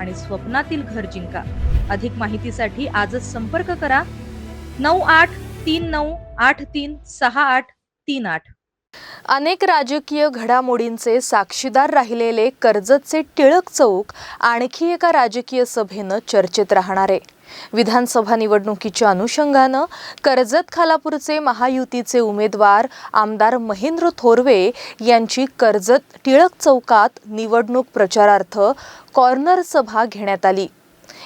आणि स्वप्नातील घर जिंका. अधिक माहितीसाठी आजच संपर्क करा. नऊ आठ तीन नऊ आठ तीन सहा आठ तीन आठ. अनेक राजकीय घडामोडींचे साक्षीदार राहिलेले कर्जतचे टिळक चौक आणखी एका राजकीय सभेनं चर्चेत राहणार. आहे विधानसभा निवडणुकीच्या अनुषंगानं कर्जत खालापूरचे महायुतीचे उमेदवार आमदार महेंद्र थोरवे यांची कर्जत टिळक चौकात निवडणूक प्रचारार्थ कॉर्नर सभा घेण्यात आली.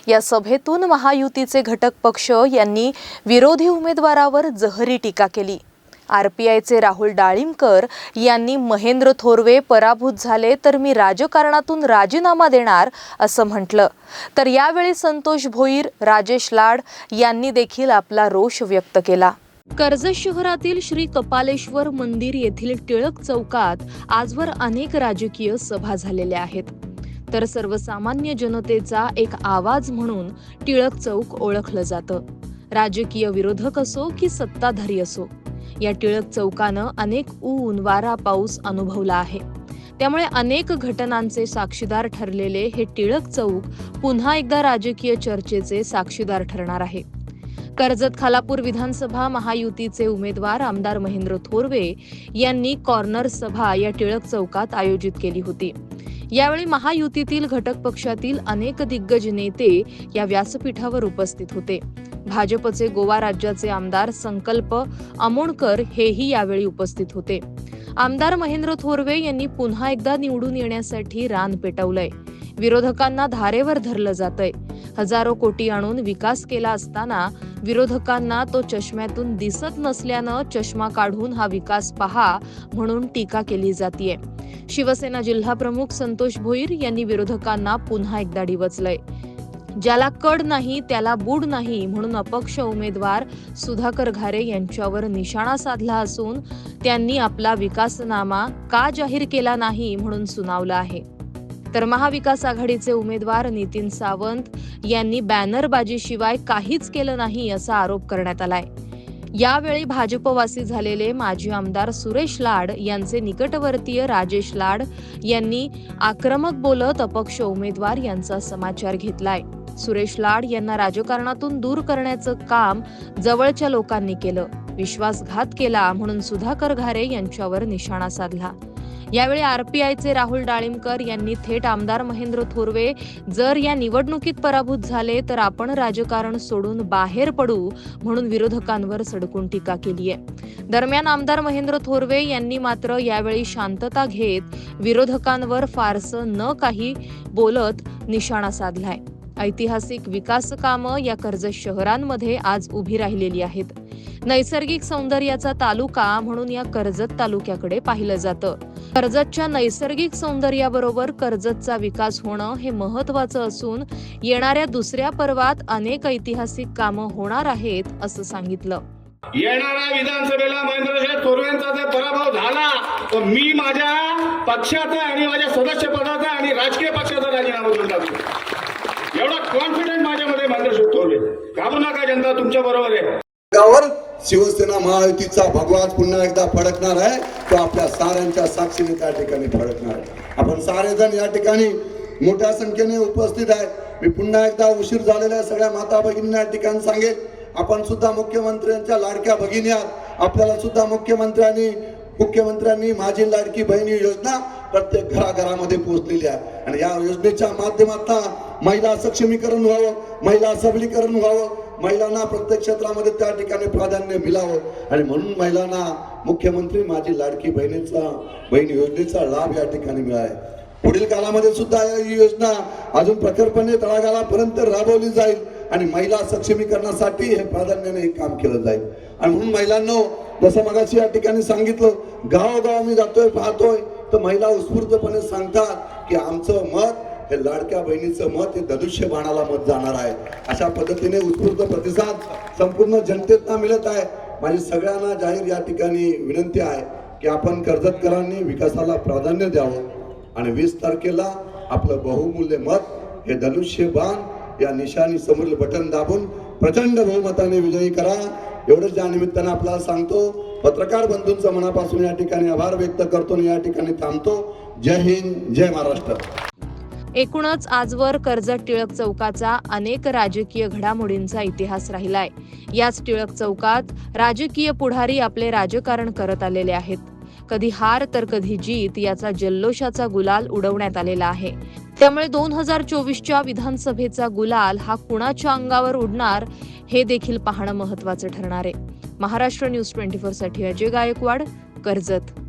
या सभेतून महायुतीचे घटक पक्ष यांनी विरोधी उमेदवारावर जहरी टीका केली. आर पी आयचे राहुल डाळिंबकर यांनी महेंद्र थोरवे पराभूत झाले तर मी राजकारणातून राजीनामा देणार असं म्हटलं. तर यावेळी संतोष भोईर राजेश लाड यांनी देखील आपला रोष व्यक्त केला. कर्जत शहरातील श्री कपालेश्वर मंदिर येथील टिळक चौकात आजवर अनेक राजकीय सभा झालेल्या आहेत. तर सर्वसामान्य जनतेचा एक आवाज म्हणून टिळक चौक ओळखलं जातं. राजकीय विरोधक असो की सत्ताधारी असो या टिळक चौकानं अनेक ऊन वारा पाऊस अनुभवला आहे. त्यामुळे अनेक घटनांचे साक्षीदार ठरलेले हे टिळक चौक पुन्हा एकदा राजकीय चर्चेचे साक्षीदार ठरणार आहे. कर्जत खालापूर विधानसभा महायुतीचे उमेदवार आमदार महेंद्र थोरवे यांनी कॉर्नर सभा या टिळक चौकात आयोजित केली होती. यावेळी महायुतीतील घटक पक्षातील अनेक दिग्गज नेते या व्यासपीठावर उपस्थित होते. भाजपचे गोवा राज्याचे आमदार संकल्प अमोणकर हेही यावेळी उपस्थित होते. आमदार महेंद्र थोरवे यांनी पुन्हा एकदा निवडून येण्यासाठी रान पेटवलंय. विरोधकांना धारेवर धरलं जातंय. हजारो कोटी आणून विकास केला असताना विरोधकांना तो चष्म्यातून दिसत नसल्यानं चष्मा काढून हा विकास पहा म्हणून टीका केली जातीय. शिवसेना जिल्हा प्रमुख संतोष भोईर यांनी विरोधकांना पुन्हा एकदा डिवचलंय. ज्याला कड नाही त्याला बूड नाही म्हणून अपक्ष उमेदवार सुधाकर घारे यांच्यावर निशाणा साधला असून त्यांनी आपला विकासनामा का जाहीर केला नाही म्हणून सुनावलं आहे. तर महाविकास आघाडीचे उमेदवार नितीन सावंत यांनी बॅनरबाजीशिवाय काहीच केलं नाही असा आरोप करण्यात आलाय. यावेळी भाजपवासी झालेले माजी आमदार सुरेश लाड यांचे निकटवर्तीय राजेश लाड यांनी आक्रमक बोलत अपक्ष उमेदवार यांचा समाचार घेतलाय. सुरेश लाड यांना राजकारणातून दूर करण्याचं काम जवळच्या लोकांनी केलं. विश्वासघात केला म्हणून सुधाकर घारे यांच्यावर निशाणा साधला. यावेळी आरपीआयचे राहुल डाळिंबकर यांनी थेट आमदार महेंद्र थोरवे जर या निवडणुकीत पराभूत झाले तर आपण राजकारण सोडून बाहेर पडू म्हणून विरोधकांवर सडकून टीका केली आहे दरम्यान आमदार महेंद्र थोरवे यांनी मात्र यावेळी शांतता घेत विरोधकांवर फारसं न काही बोलत निशाणा साधलाय. ऐतिहासिक विकास कामं या कर्जत शहरांमध्ये आज उभी राहिलेली आहेत. नैसर्गिक सौंदर्याचा तालुका म्हणून या कर्जत तालुक्याकडे पाहिलं जातं. कर्जतच्या नैसर्गिक सौंदर्याबरोबर कर्जतचा विकास होणं हे महत्वाचं असून येणाऱ्या दुसऱ्या पर्वात अनेक ऐतिहासिक कामं होणार आहेत असं सांगितलं. येणाऱ्या विधानसभेला महेंद्रशेठ थोरवेंचा जर पराभव झाला तर मी माझ्या पक्षाचा आणि माझ्या सदस्य पदाचा आणि राजकीय पक्षाचा राजीनामा देऊन टाकतो. एवढा कॉन्फिडंट माझ्यामध्ये मात्र थोरवे घाबरू नका जनता तुमच्या बरोबर आहे. गावावर शिवसेना महायुतीचा भगवान पुन्हा एकदा फडकणार आहे. तो आपल्या साऱ्यांच्या साक्षीने त्या ठिकाणी फडकणार आहे. आपण सारेजण या ठिकाणी मोठ्या संख्येने उपस्थित आहे मी पुन्हा एकदा उशीर झालेल्या सगळ्या माता भगिनींना या ठिकाणी सांगेन. आपण सुद्धा मुख्यमंत्र्यांच्या लाडक्या भगिनी आहात. आपल्याला सुद्धा मुख्यमंत्र्यांनी मुख्यमंत्र्यांनी माझी लाडकी बहिणी योजना प्रत्येक घराघरामध्ये पोहोचलेली आहे आणि या योजनेच्या माध्यमातून महिला सक्षमीकरण व्हावं महिला सबलीकरण व्हावं महिलांना प्रत्येक क्षेत्रामध्ये त्या ठिकाणी प्राधान्य मिळावं. आणि म्हणून महिलांना मुख्यमंत्री माझी लाडकी बहिणीचा बहीण योजनेचा लाभ या ठिकाणी मिळाला. पुढील काळामध्ये सुद्धा ही योजना अजून प्रखरपणे तळागाळापर्यंत राबवली जाईल आणि महिला सक्षमीकरणासाठी हे प्राधान्याने हे काम केलं जाईल. आणि म्हणून महिलांनो जसं मगाशी या ठिकाणी सांगितलं गावोगाव मी जातोय पाहतोय. तर महिला उत्स्फूर्तपणे सांगतात की आमचं मत हे लाडक्या बहिणीचं मत हे धनुष्य बाणाला मत जाणार आहे. अशा पद्धतीने उत्स्फूर्त प्रतिसाद संपूर्ण जनतेतना मिळत आहे. माझी सगळ्यांना जाहीर या ठिकाणी विनंती आहे की आपण कर्जतकरांनी विकासाला प्राधान्य द्यावं. आणि वीस तारखेला आपलं बहुमूल्य मत हे धनुष्य बाण या निशाणी समोरील बटन दाबून प्रचंड बहुमताने विजयी करा. एवढंच या निमित्तानं आपल्याला सांगतो पत्रकार बंधूंचा मनापासून या ठिकाणी आभार व्यक्त करतो आणि या ठिकाणी थांबतो. जय हिंद जय महाराष्ट्र. एकूणच आजवर कर्जत टिळक चौकाचा अनेक राजकीय घडामोडींचा इतिहास राहिलाय. याच टिळक चौकात राजकीय पुढारी आपले राजकारण करत आलेले आहेत. कधी हार तर कधी जीत याचा जल्लोषाचा गुलाल उडवण्यात आलेला आहे. त्यामुळे दोन हजार चोवीसच्या विधानसभेचा गुलाल हा कुणाच्या अंगावर उडणार हे देखील पाहणं महत्वाचं ठरणार आहे. महाराष्ट्र न्यूज ट्वेंटी फोरसाठी अजय गायकवाड कर्जत.